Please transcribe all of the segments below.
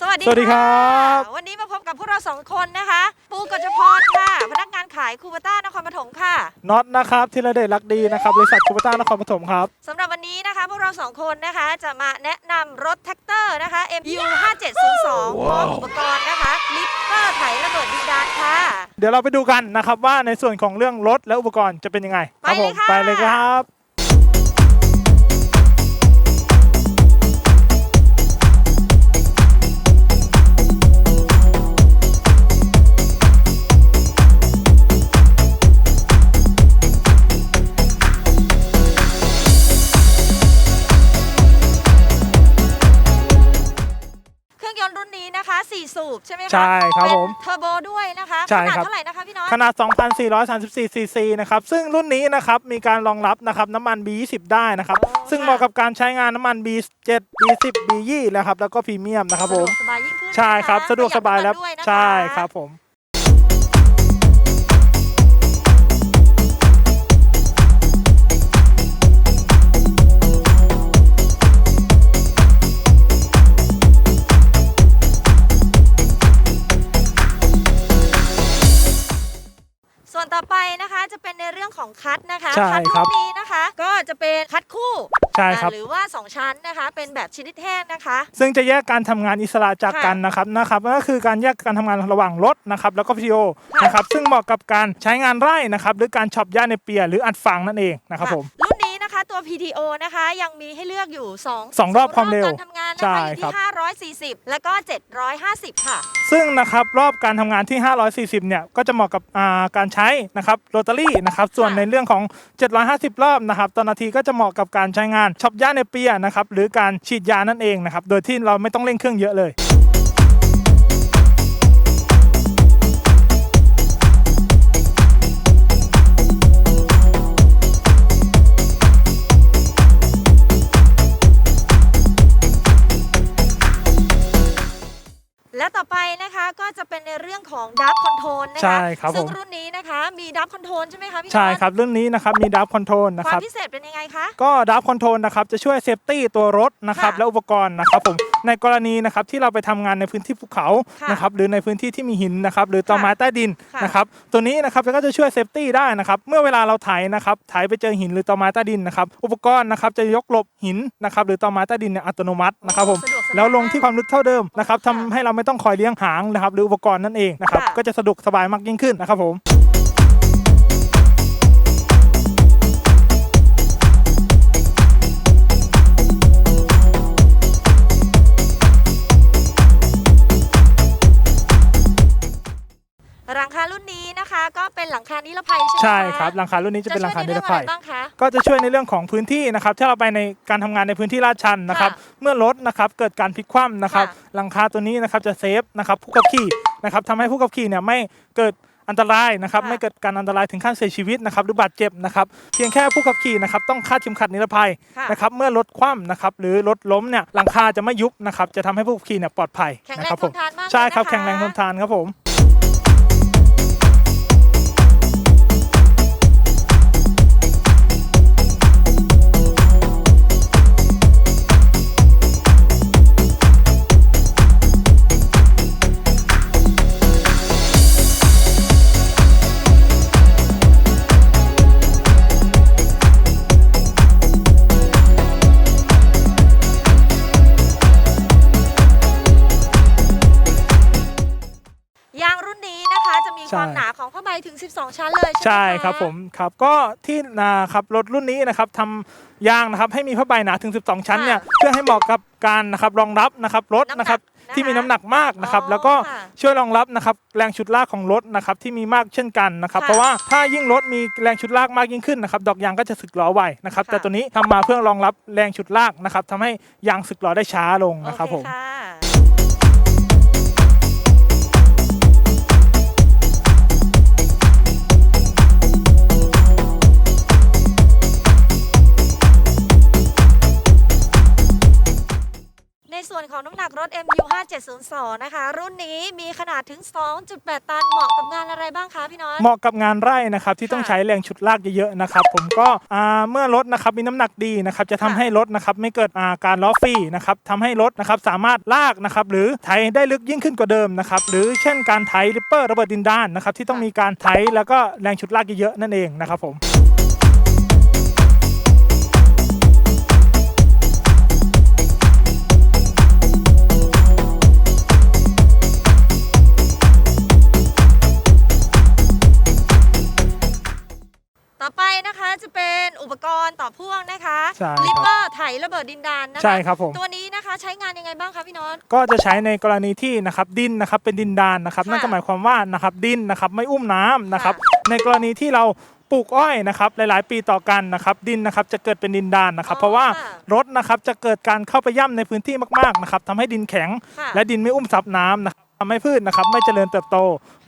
สวัสดีสวัสดีครับะวันนี้มาพบกับพวกเราสองคนนะคะ ปูกจพรค่ะ พนักงานขายคูปต้านครปฐมค่ะน็อตนะครับธีรเดชรักดีนะครับบริษัทคูปต้านครปฐมครับ สำหรับวันนี้นะคะ พวกเราสองคนนะคะจะมาแนะนำรถแท็กเตอร์นะคะ MU 5702พร้อมอุปกรณ์นะคะ ลิฟเตอร์ไถระเบิดดินดานค่ะ เดี๋ยวเราไปดูกันนะครับว่าในส่วนของเรื่องรถและอุปกรณ์จะเป็นยังไง ครับผมไปไปเลเลยยค่ะ ครับ 4 สูบใช่ไหมคะใช่ครับผมเป็นเทอร์โบด้วยนะคะใช่ขนาดครับ เท่าไหร่นะคะพี่น้อยขนาด 2,434 ซีซีนะครับ ซึ่งรุ่นนี้นะครับ มีการรองรับนะครับน้ำมัน B20 ได้นะครับอ๋อซึ่งเหมาะกับการใช้งานน้ำมัน B7 B10 B20 นะครับ แล้วก็พรีเมียมนะครับผม สะดวกสบายยิ่งขึ้นใช่ครับนะะสะดวกสบายแล้ว ประหดน้ำมันด้วยนะคะ ใช่ครับผม คะใช่คัดครับรุ่นนี้นะคะ ก็จะเป็นคัดคู่ใช่ครับ อ่าหรือว่า 2 ชั้นนะคะ เป็นแบบชนิดแห้งนะคะ ซึ่งจะแยกการทำงานอิสระจากค่ะกันนะครับนะครับก็คือการแยกการทำงานระหว่างรถนะครับแล้วก็พีโอค่ะ นะครับซึ่งเหมาะกับการใช้งานไร่นะครับหรือการช็อปหญ้าในเปียหรืออัดฟางนั่นเองนะครับค่ะผม รุ่นนี้นะคะ ตัว PTO นะคะ ยังมีให้เลือกอยู่2สองรอบความเร็วการทำงานนะใช่คะอยู่ครับที่ 540 แล้วก็ 750 ค่ะ ซึ่งนะครับรอบการทำงานที่ 540 เนี่ย ก็จะเหมาะกับอ่าการใช้นะครับโรตารี่นะครับส่วนค่ะในเรื่องของ 750 รอบนะครับต่อนาทีก็จะเหมาะกับการใช้งานช็อปหญ้าในเปียนะครับหรือการฉีดยานั่นเองนะครับโดยที่เราไม่ต้องเร่งเครื่องเยอะเลย ต่อไปนะคะก็จะเป็นในเรื่องของดับคอนโทรลนะคะใช่ครับซึ่งผม รุ่นนี้นะคะมีดับคอนโทรลใช่ไหมคะพี่ใช่นนท์ครับรุ่นนี้นะครับมีดับคอนโทรลนะควาคมรับพิเศษเป็นยังไงคะ ก็ดับคอนโทรลนะครับจะช่วยเซฟตี้ตัวรถนะครับค่ะและอุปกรณ์นะครับผมในกรณีนะครับที่เราไปทำงานในพื้นที่ภูเขาค่ะนะครับหรือในพื้นที่ที่มีหินนะครับหรือตอค่ะไม้ใต้ดินค่ะนะครับตัวนี้นะครับก็จะช่วยเซฟตี้ได้นะครับเมื่อเวลาเราไถนะครับไถไปเจอหินหรือตอไม้ใต้ดินนะครับอุปกรณ์นะครับจะยกหลบหินนะครับหรือตอไม้ใต้ดินเนี่ยอัตโนมัตินะครับผมสะดวกสบาย แล้วลงที่ความลึกเท่าเดิมนะครับค่ะทำให้เราไม่ต้องคอยเลี้ยงหางนะครับหรืออุปกรณ์นั่นเองนะครับค่ะ ก็จะสะดวกสบายมากยิ่งขึ้นนะครับผม หลังคารุ่นนี้นะคะ ก็เป็นหลังคานิรภัยใช่ไหมะใช่ครับหลังคารุ่นนี้จะเป็นหลังคานิรภัย จะช่วใเองอะไรบ้างคะ ก็จะช่วยในเรื่องของพื้นที่นะครับ ถ้าเราไปในการทำงานในพื้นที่ลาดชันนะครับ ค่ะ เมื่อรถนะครับเกิดการพลิกคว่ำนะครับค่ะหลังคาตัวนี้นะครับจะเซฟนะครับผู้ขับขี่นะครับทำให้ผู้ขับขี่เนี่ยไม่เกิดอันตรายนะครับค่ะไม่เกิดการอันตรายถึงขั้นเสียชีวิตนะครับหรือบาดเจ็บนะครับเพียงแค่ผู้ขับขี่นะครับต้องคาดเข็มขัดนิรภัยค่ะนะครับเมื่อรถคว่ำนะครับหรือรถล้มเนี่ยหลังคาจะไม่ยุบนะครับจะทำให้ผู้ขับขี่เนี่ยปลอดภัยแข็งนะแรครังบทผมนทานมากใช่ครับเลยนะะแข็งแรงทนทานครับผม 2 ชั้นเลยใช่ไหมคะครับผมครับก็ที่นะครับรถรุ่นนี้นะครับทำยางนะครับให้มีผ้าใบหนาถึง 12 ชั้นเนี่ยเพื่อให้เหมาะกับการนะครับรองรับนะครับรถนะครับที่มีน้ำหนักมากนะครับแล้วก็ช่วยรองรับนะครับแรงชุดลากของรถนะครับที่มีมากเช่นกันนะครับเพราะว่าถ้ายิ่งรถมีแรงชุดลากมากยิ่งขึ้นนะครับดอกยางก็จะสึกล้อไวนะครับแต่ตัวนี้ทำมาเพื่อรองรับแรงชุดลากนะครับทำให้ยางสึกล้อได้ช้าลงนะครับผมค่ะ 702 นะคะ รุ่นนี้มีขนาดถึง 2.8 ตัน เหมาะกับงานอะไรบ้างคะพี่น้อยเหมาะกับงานไร่นะครับที่ต้องใช้แรงชุดลากเยอะๆนะครับ ผมก็เมื่อรถนะครับมีน้ำหนักดีนะครับจะทำให้รถนะครับไม่เกิดาการล้อฟรีนะครับทำให้รถนะครับสามารถลากนะครับหรือไถได้ลึกยิ่งขึ้นกว่าเดิมนะครับหรือเช่นการไถริปเปอร์ระเบิดดินด้านนะครับที่ต้องมีการไถแล้วก็แรงชุดลากเยอะๆนั่นเองนะครับผม จะเป็นอุปกรณ์ต่อพ่วงนะคะใช่ครับ ลิปเปอร์ไถระเบิดดินดานนะคะ ใช่ครับผม ตัวนี้นะคะใช้งานยังไงบ้างคะพี่น้อยก็จะใช้ในกรณีที่นะครับดินนะครับเป็นดินดานนะครับ ค่ะนั่นก็หมายความว่านะครับดินนะครับไม่อุ้มน้ำนะครับ ในกรณีที่เราปลูกอ้อยนะครับหลาย ๆ ปีต่อกันนะครับ ดินนะครับจะเกิดเป็นดินดานนะครับ อ๋อเพราะว่าค่ะรถนะครับจะเกิดการเข้าไปย่ำในพื้นที่มาก ๆ นะครับทำให้ดินแข็ง ค่ะ และดินไม่อุ้มซับน้ำนะครับทำให้พืชนะครับไม่เจริญเติบโต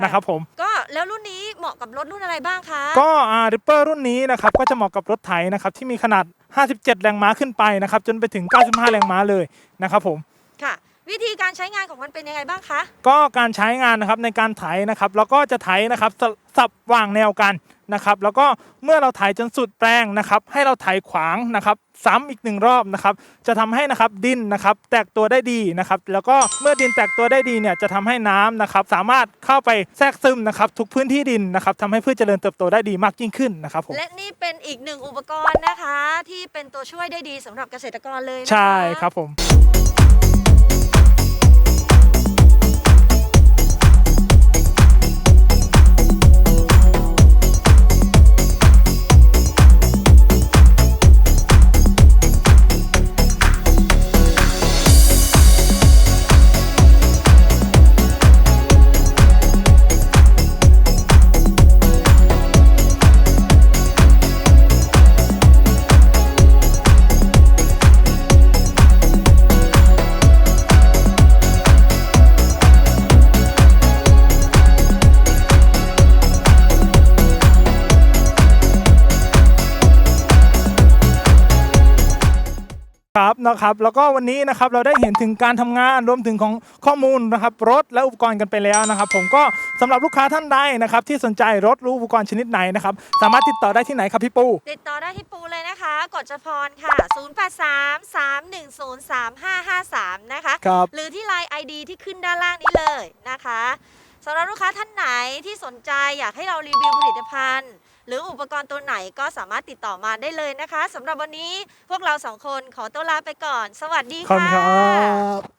นะครับผม ก็ แล้วรุ่นนี้เหมาะกับรถรุ่นอะไรบ้างคะ ก็อ่าริปเปอร์รุ่นนี้นะครับก็จะเหมาะกับรถไถนะครับที่มีขนาด 57 แรงม้าขึ้นไปนะครับจนไปถึง 95 แรงม้าเลยนะครับผมค่ะ วิธีการใช้งานของมันเป็นยังไงบ้างคะ ก็การใช้งานนะครับในการไถนะครับแล้วก็จะไถนะครับสสับวางแนวกัน นะครับแล้วก็เมื่อเราไถจนสุดแปลงนะครับ ให้เราไถขวางนะครับ ซ้ำอีกหนึ่งรอบนะครับ จะทำให้นะครับดินนะครับ แตกตัวได้ดีนะครับ แล้วก็เมื่อดินแตกตัวได้ดีเนี่ยจะทำให้น้ำนะครับ สามารถเข้าไปแทรกซึมนะครับ ทุกพื้นที่ดินนะครับทำให้พืชเจริญเติบโตได้ดีมากยิ่งขึ้นนะครับผมและนี่เป็นอีกหนึ่งอุปกรณ์นะคะ ที่เป็นตัวช่วยได้ดีสำหรับเกษตรกรเลยนะคะใช่ครับผม รับนะครับ แล้วก็วันนี้นะครับเราได้เห็นถึงการทำงานรวมถึงของข้อมูลนะครับรถและอุปกรณ์กันไปแล้วนะครับ ผมก็สำหรับลูกค้าท่านใดนะครับที่สนใจรถหรืออุปกรณ์ชนิดไหนนะครับสามารถติดต่อได้ที่ไหนครับพี่ปู ติดต่อได้ที่ปูเลยนะคะ กดจพรค่ะ 0833103553 นะคะครับหรือที่ Line ID ที่ขึ้นด้านล่างนี้เลยนะคะสำหรับลูกค้าท่านไหนที่สนใจอยากให้เรารีวิวผลิตภัณฑ์ หรืออุปกรณ์ตัวไหนก็สามารถติดต่อมาได้เลยนะคะสำหรับวันนี้พวกเราสองคนขอตัวลาไปก่อน สวัสดีขอบคุณค่ะครับ